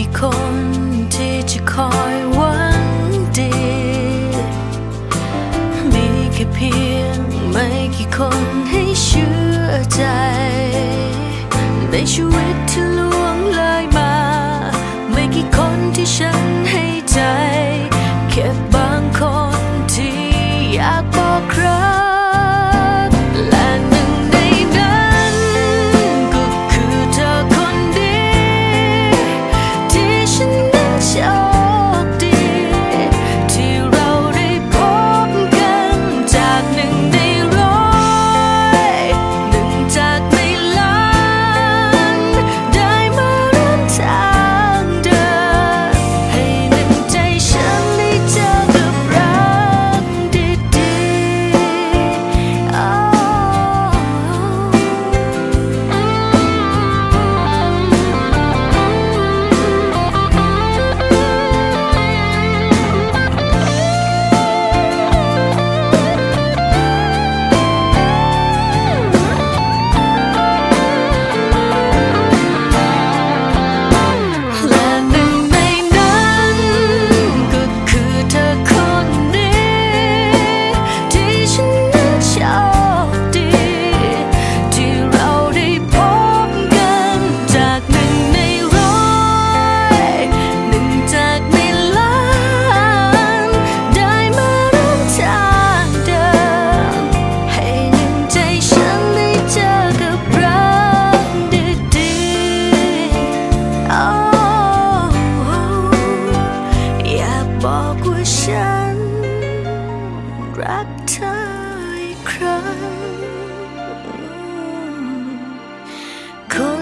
กี่คนที่จะคอยหวังดี มีแค่เพียงไม่กี่คนให้เชื่อใจ ในชีวิตเธอ uptight cry. Cold